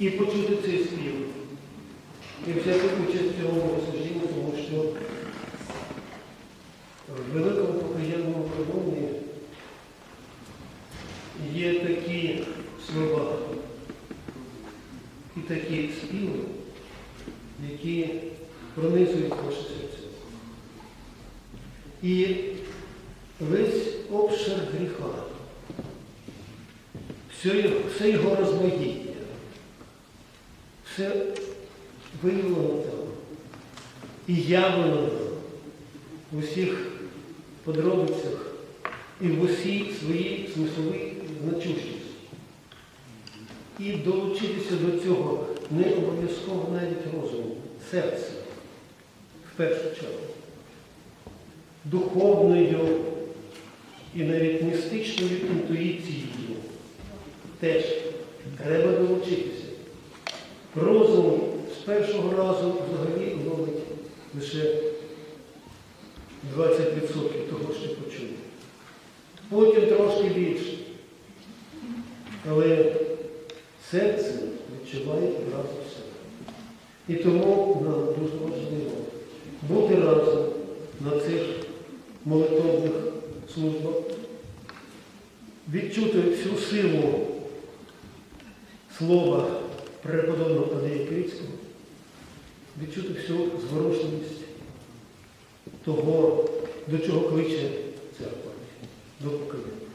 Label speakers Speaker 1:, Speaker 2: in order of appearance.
Speaker 1: і почути цей спів, і взяти участь в цьому богослужінні, тому що в великому покаянному каноні є такі слова і такі співи, які пронизують ваше серце. І весь обшир гріха, все його розмаїття, все виявлено там і явлено в усіх подробицях і в усій своїй смисловій значущості. І долучитися до цього не обов'язково навіть розуму, серце в першу чергу. Духовною і навіть містичною інтуїцією теж треба долучитися. Розум з першого разу взагалі ловить лише 20% того, що почув. Потім трошки більше. Але серце відчуває одразу все. І тому нам дуже важливо бути разом на цих молитовних службах, відчути всю силу слова преподобного Андрія Кирицького, відчути всю зворушливість того, до чого кличе церква, до покаяння.